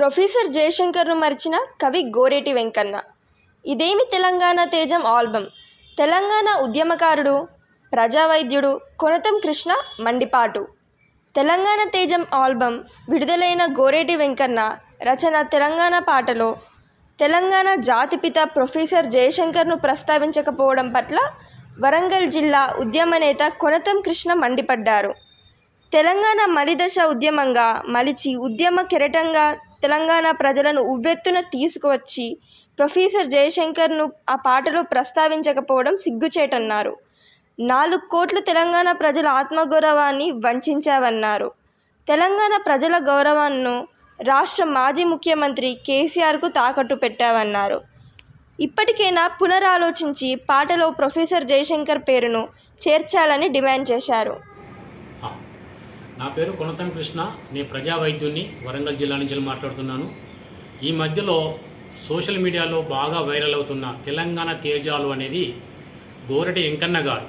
Professor జయశంకర్ను మరిచిన కవి గోరేటి వెంకన్న. ఇదేమి తెలంగాణ తేజం ఆల్బమ్? తెలంగాణ ఉద్యమకారుడు ప్రజావైద్యుడు కొనతం కృష్ణ మండిపాటు. తెలంగాణ తేజం ఆల్బమ్ విడుదలైన గోరేటి వెంకన్న రచన తెలంగాణ పాటలో తెలంగాణ జాతిపిత ప్రొఫెసర్ జయశంకర్ను ప్రస్తావించకపోవడం పట్ల వరంగల్ జిల్లా ఉద్యమ నేత కొనతం కృష్ణ మండిపడ్డారు. తెలంగాణ మలిదశ ఉద్యమంగా మలిచి ఉద్యమ కెరటంగా తెలంగాణ ప్రజలను ఉవ్వెత్తున తీసుకువచ్చి ప్రొఫెసర్ జయశంకర్ను ఆ పాటలో ప్రస్తావించకపోవడం సిగ్గుచేటన్నారు. నాలుగు కోట్ల తెలంగాణ ప్రజల ఆత్మగౌరవాన్ని వంచావన్నారు. తెలంగాణ ప్రజల గౌరవాన్ని రాష్ట్ర మాజీ ముఖ్యమంత్రి కేసీఆర్కు తాకట్టు పెట్టావన్నారు. ఇప్పటికైనా పునరాలోచించి పాటలో ప్రొఫెసర్ జయశంకర్ పేరును చేర్చాలని డిమాండ్ చేశారు. నా పేరు కొనతం కృష్ణ. నేను ప్రజా వైద్యుని వరంగల్ జిల్లా నుంచి మాట్లాడుతున్నాను. ఈ మధ్యలో సోషల్ మీడియాలో బాగా వైరల్ అవుతున్న తెలంగాణ తేజాలు అనేది గోరటి వెంకన్న గారు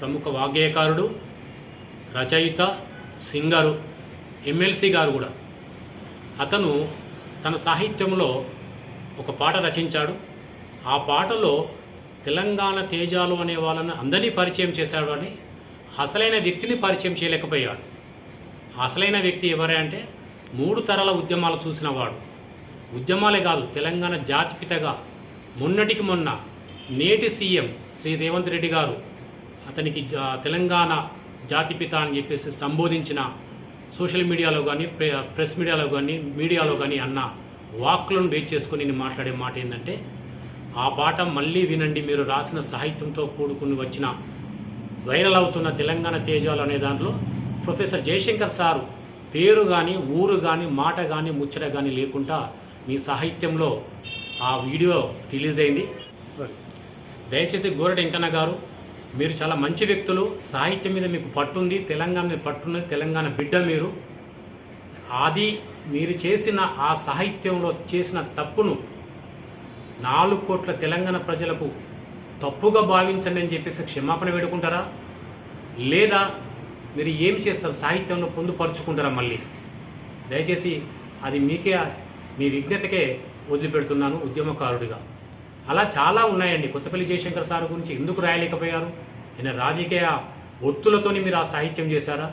ప్రముఖ వాగ్గేయకారుడు రచయిత సింగరు ఎమ్మెల్సీ గారు కూడా. అతను తన సాహిత్యంలో ఒక పాట రచించాడు. ఆ పాటలో తెలంగాణ తేజాలు అనే వాళ్ళని అందరినీ పరిచయం చేశాడు అని అసలైన వ్యక్తిని పరిచయం చేయలేకపోయాడు. అసలైన వ్యక్తి ఎవరే అంటే మూడు తరాల ఉద్యమాలు చూసిన వాడు. ఉద్యమాలే కాదు తెలంగాణ జాతిపితగా మొన్నటికి మొన్న నేటి సీఎం శ్రీ రేవంత్ రెడ్డి గారు అతనికి జా- తెలంగాణ జాతిపిత అని చెప్పేసి సంబోధించిన సోషల్ మీడియాలో కానీ ప్రెస్ మీడియాలో కానీ మీడియాలో కానీ అన్న వాక్లను బేస్ చేసుకుని నేను మాట్లాడే మాట ఏంటంటే ఆ పాట మళ్ళీ వినండి మీరు రాసిన సాహిత్యంతో కూడుకుని వచ్చిన వైరల్ అవుతున్న తెలంగాణ తేజాలు అనే దాంట్లో ప్రొఫెసర్ జయశంకర్ సారు పేరు కానీ ఊరు కానీ మాట కానీ ముచ్చట కానీ లేకుండా మీ సాహిత్యంలో ఆ వీడియో రిలీజ్ అయింది. దయచేసి గోరటి వెంకన్న గారు మీరు చాలా మంచి వ్యక్తులు సాహిత్యం మీద మీకు పట్టుంది తెలంగాణ మీద పట్టుంది తెలంగాణ బిడ్డ మీరు. అది మీరు చేసిన ఆ సాహిత్యంలో చేసిన తప్పును నాలుగు కోట్ల తెలంగాణ ప్రజలకు తప్పుగా భావించండి అని చెప్పేసి క్షమాపణ వేడుకుంటారా? లేదా మీరు ఏం చేస్తారు? సాహిత్యంలో పొందుపరుచుకుంటారా మళ్ళీ? దయచేసి అది మీకే మీ విజ్ఞతకే వదిలిపెడుతున్నాను ఉద్యమకారుడిగా. అలా చాలా ఉన్నాయండి. కొత్తపల్లి జయశంకర్ సార్ గురించి ఎందుకు రాయలేకపోయారు? ఈయన రాజకీయ ఒత్తులతోని మీరు ఆ సాహిత్యం చేశారా?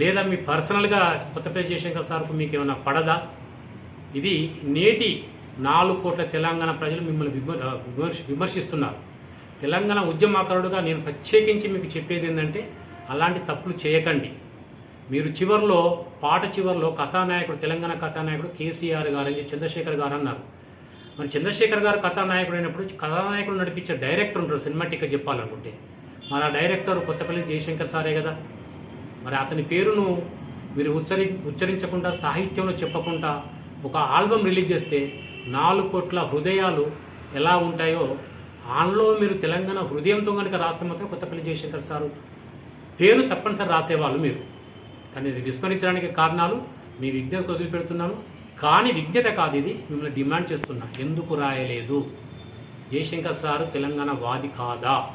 లేదా మీ పర్సనల్గా కొత్తపల్లి జయశంకర్ సార్కు మీకు ఏమైనా పడదా? ఇది నేటి నాలుగు కోట్ల తెలంగాణ ప్రజలు మిమ్మల్ని విమర్ విమర్శిస్తున్నారు. తెలంగాణ ఉద్యమకారుడుగా నేను ప్రత్యేకించి మీకు చెప్పేది ఏంటంటే అలాంటి తప్పులు చేయకండి. మీరు చివరిలో పాట చివరిలో కథానాయకుడు తెలంగాణ కథానాయకుడు కేసీఆర్ గారు అని చంద్రశేఖర్ గారు అన్నారు. మరి చంద్రశేఖర్ గారు కథానాయకుడు అయినప్పుడు కథానాయకుడు నడిపించే డైరెక్టర్ ఉంటారు సినిమాటిక్గా చెప్పాలనుకుంటే. మరి ఆ డైరెక్టర్ కొత్తపల్లి జయశంకర్ సారే కదా. మరి అతని పేరును మీరు ఉచ్చరి ఉచ్చరించకుండా సాహిత్యంలో చెప్పకుండా ఒక ఆల్బమ్ రిలీజ్ చేస్తే నాలుగు కోట్ల హృదయాలు ఎలా ఉంటాయో ఆన్లో మీరు తెలంగాణ హృదయంతో కనుక రాస్తే మాత్రం కొత్తపల్లి జయశంకర్ సారు పేరు తప్పనిసరి రాసేవాళ్ళు మీరు. కానీ ఇది విస్మరించడానికి కారణాలు మీ విజ్ఞతకు వదిలిపెడుతున్నాను. కానీ విజ్ఞత కాదు ఇది మిమ్మల్ని డిమాండ్ చేస్తున్నా. ఎందుకు రాయలేదు? జయశంకర్ సారు తెలంగాణ వాది కాదా?